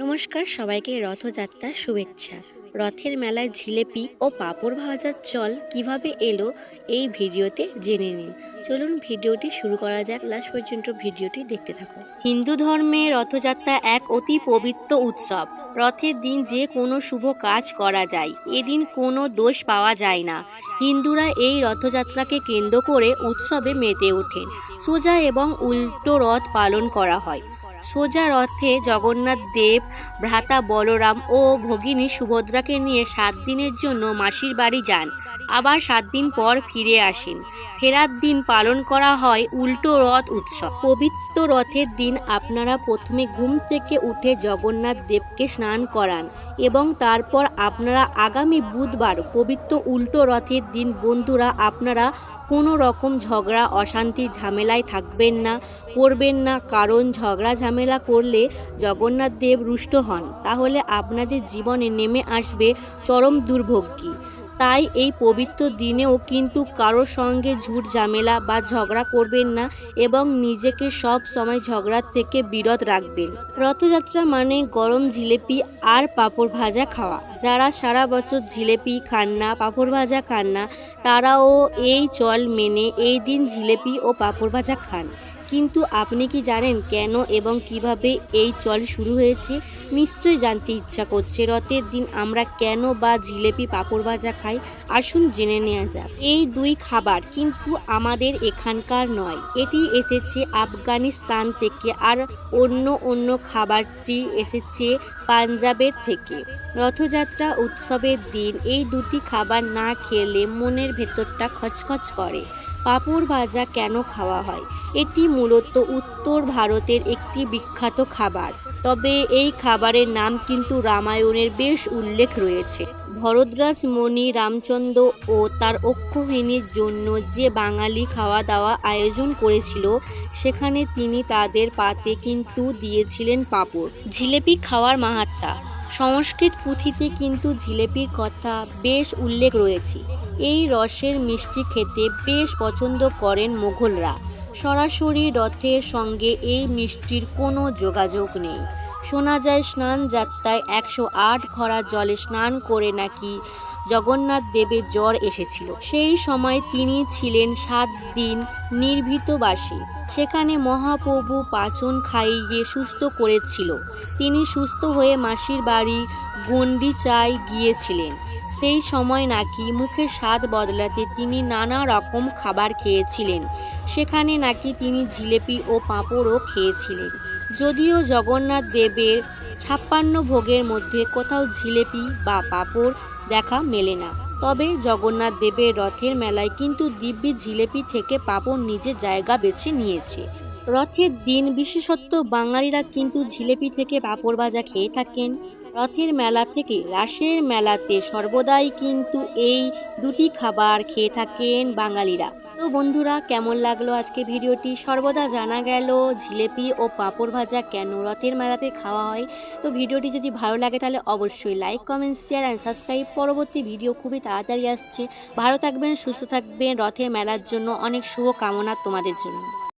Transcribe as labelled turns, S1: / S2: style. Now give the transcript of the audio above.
S1: নমস্কার সবাইকে রথযাত্রার শুভেচ্ছা। রথের মেলায় জিলেপি ও পাঁপড় ভাজার চল কীভাবে এলো এই ভিডিওতে জেনে নিন। চলুন ভিডিওটি শুরু করা যাক। লাস্ট পর্যন্ত ভিডিওটি দেখতে থাকুন। হিন্দু ধর্মে রথযাত্রা এক অতি পবিত্র উৎসব। রথের দিন যে কোনো শুভ কাজ করা যায়। এদিন কোনো দোষ পাওয়া যায় না। হিন্দুরা এই রথযাত্রাকে কেন্দ্র করে উৎসবে মেতে ওঠেন। সোজা এবং উল্টো রথ পালন করা হয়। সোজা রথে জগন্নাথ দেব, ভ্রাতা বলরাম ও ভগিনী সুভদ্রাকে নিয়ে সাত দিনের জন্য মাসির বাড়ি যান। আবার সাত দিন পর ফিরে আসেন। ফেরার দিন পালন করা হয় উল্টো রথ উৎসব। পবিত্র রথের দিন আপনারা প্রথমে ঘুম থেকে উঠে জগন্নাথ দেবকে স্নান করান এবং তারপর আপনারা আগামী বুধবার পবিত্র উল্টো রথের দিন বন্ধুরা আপনারা কোনো রকম ঝগড়া, অশান্তি, ঝামেলায় থাকবেন না, করবেন না। কারণ ঝগড়া, ঝামেলা করলে জগন্নাথ দেব রুষ্ট হন। তাহলে আপনাদের জীবনে নেমে আসবে চরম দুর্ভোগী তাই এই পবিত্র দিনেও কিন্তু কারোর সঙ্গে ঝুট ঝামেলা বা ঝগড়া করবেন না এবং নিজেকে সব সময় ঝগড়ার থেকে বিরত রাখবেন। রথযাত্রা মানে গরম জিলেপি আর পাঁপড় ভাজা খাওয়া। যারা সারা বছর জিলেপি খান না, পাঁপড় ভাজা খান না, তারাও এই চল মেনে এই দিন জিলেপি ও পাঁপড় ভাজা খান। কিন্তু আপনি কি জানেন কেন এবং কীভাবে এই চল শুরু হয়েছে? নিশ্চয়ই জানতে ইচ্ছা করছে। রথের দিন আমরা কেন বা জিলেপি পাঁপড় ভাজা খাই? আসুন জেনে নেওয়া যাক। এই দুই খাবার কিন্তু আমাদের এখানকার নয়। এটি এসেছে আফগানিস্তান থেকে আর অন্য অন্য খাবারটি এসেছে পাঞ্জাবের থেকে। রথযাত্রা উৎসবের দিন এই দুটি খাবার না খেলে মনের ভেতরটা খচখচ করে। পাঁপড় ভাজা কেন খাওয়া হয়? এটি মূলত উত্তর ভারতের একটি বিখ্যাত খাবার। তবে এই খাবারের নাম কিন্তু রামায়ণের বেশ উল্লেখ রয়েছে। ভরদ্রাজ মণি, রামচন্দ্র ও তার অক্ষহিনীর জন্য যে বাঙালি খাওয়া দাওয়া আয়োজন করেছিল, সেখানে তিনি তাদের পাতে কিন্তু দিয়েছিলেন পাঁপড়। জিলেপি খাওয়ার মাহাত্মা সংস্কৃত পুঁথিতে কিন্তু জিলেপির কথা বেশ উল্লেখ রয়েছে। এই রসের মিষ্টি খেতে বেশ পছন্দ করেন মোঘলরা। সরাসরি রথের সঙ্গে এই মিষ্টির কোনো যোগাযোগ নেই। শোনা যায় স্নান যাত্রায় একশো আট ঘড়া জলে স্নান করে নাকি জগন্নাথ দেবের জ্বর এসেছিল। সেই সময় তিনি ছিলেন সাত দিন নির্ভীতবাসী। সেখানে মহাপ্রভু পাচন খাইয়ে সুস্থ করেছিল। তিনি সুস্থ হয়ে মাসির বাড়ি গন্ডিচায় গিয়েছিলেন। সেই সময় নাকি মুখের স্বাদ বদলাতে তিনি নানা রকম খাবার খেয়েছিলেন। সেখানে নাকি তিনি জিলেপি ও পাঁপড়ও খেয়েছিলেন। যদিও জগন্নাথ দেবের ছাপ্পান্ন ভোগের মধ্যে কোথাও জিলেপি বা পাঁপড় দেখা মেলে না। তবে জগন্নাথ দেবের রথের মেলায় কিন্তু দিব্যি জিলেপি থেকে পাঁপড় নিজের জায়গা বেছে নিয়েছে। রথের দিন বিশেষত বাঙালিরা কিন্তু জিলেপি থেকে পাঁপড় ভাজা খেয়ে থাকেন। রথের মেলা থেকে রাসের মেলাতে সর্বদাই কিন্তু এই দুটি খাবার খেয়ে থাকেন বাঙালিরা। তো বন্ধুরা, কেমন লাগল আজকে ভিডিওটি? সর্বদা জানা গেল, জিলেপি ও পাঁপড় ভাজা কেন রথের মেলাতে খাওয়া হয়। তো ভিডিওটি যদি ভালো লাগে তাহলে অবশ্যই like comment share and subscribe পরবর্তী ভিডিও খুবই তাড়াতাড়ি আসছে। ভালো থাকবেন, সুস্থ থাকবেন। রথের মেলার জন্য অনেক শুভ কামনা তোমাদের জন্য।